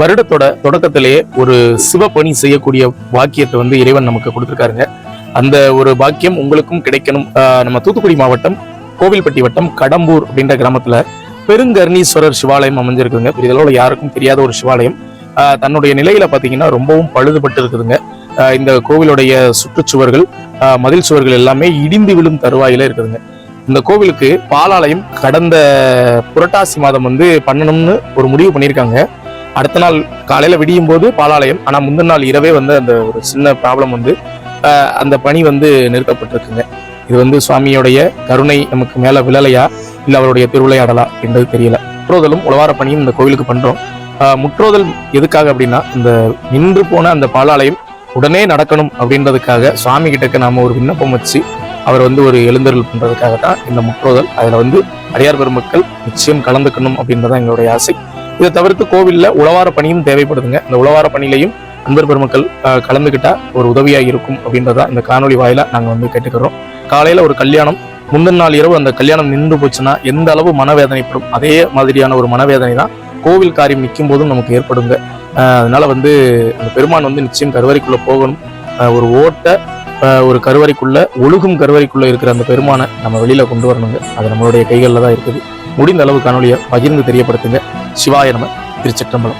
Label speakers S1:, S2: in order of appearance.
S1: வருடத்தோட தொடக்கத்திலேயே ஒரு சிவ பணி செய்யக்கூடிய வாக்கியத்தை வந்து இறைவன் நமக்கு கொடுத்துருக்காருங்க. அந்த ஒரு பாக்கியம் உங்களுக்கும் கிடைக்கணும். நம்ம தூத்துக்குடி மாவட்டம் கோவில்பட்டி வட்டம் கடம்பூர் அப்படின்ற கிராமத்துல பெருங்கர்ணீஸ்வரர் சிவாலயம் அமைஞ்சிருக்குங்க இதோட யாருக்கும் தெரியாத ஒரு சிவாலயம். தன்னுடைய நிலையில பாத்தீங்கன்னா ரொம்பவும் பழுதுபட்டு இருக்குதுங்க இந்த கோவிலுடைய சுற்றுச்சுவர்கள் மதில் சுவர்கள் எல்லாமே இடிந்து விழும் தருவாயில இருக்குதுங்க. இந்த கோவிலுக்கு பாலாலயம் கடந்த புரட்டாசி மாதம் வந்து பண்ணணும்னு ஒரு முடிவு பண்ணியிருக்காங்க. அடுத்த நாள் காலையில விடியும் போது பாலாலயம். ஆனா முந்தின நாள் இரவே வந்து அந்த ஒரு சின்ன ப்ராப்ளம் வந்து அந்த பணி வந்து நிறுத்தப்பட்டிருக்குங்க. இது வந்து சுவாமியோடைய கருணை நமக்கு மேல விழலையா? இல்ல அவருடைய திருவிளையாடலா? என்றது தெரியல. முற்றோதலும் உழவார பணியும் இந்த கோவிலுக்கு பண்றோம். முற்றோதல் எதுக்காக அப்படின்னா இந்த நின்று போன அந்த பாலாலயம் உடனே நடக்கணும் அப்படின்றதுக்காக சுவாமி கிட்டக்க நாம ஒரு விண்ணப்பம் வச்சு அவர் வந்து ஒரு எழுந்தருள் பண்றதுக்காக தான் இந்த முற்றோதல். அதுல வந்து அடியார் பெருமக்கள் நிச்சயம் கலந்துக்கணும் அப்படின்றதான் எங்களுடைய ஆசை. இதை தவிர்த்து கோவில்ல உழவார பணியும் தேவைப்படுதுங்க. இந்த உழவார பணியிலையும் அன்பர் பெருமக்கள் கலந்துக்கிட்டால் கலந்துக்கிட்டா ஒரு உதவியாக இருக்கும் அப்படின்றத இந்த காணொளி வாயிலாக நாங்கள் வந்து கேட்டுக்கிறோம். காலையில் ஒரு கல்யாணம் முந்தின நாள் இரவு அந்த கல்யாணம் நின்று போச்சுன்னா எந்த அளவு மனவேதனைப்படும்? அதே மாதிரியான ஒரு மனவேதனை தான் கோவில் காரியம் நிற்கும் போதும் நமக்கு ஏற்படுங்க. அதனால வந்து அந்த பெருமான் வந்து நிச்சயம் கருவறைக்குள்ளே போகணும். ஒரு ஓட்ட ஒரு கருவறைக்குள்ள ஒழுகும் கருவறைக்குள்ள இருக்கிற அந்த பெருமானை நம்ம வெளியில கொண்டு வரணுங்க. அது நம்மளுடைய கைகளில் தான் இருக்குது. முடிந்த அளவு காணொலியை பகிர்ந்து தெரியப்படுத்துங்க. சிவாய நம திருச்சிற்றம்பலம்.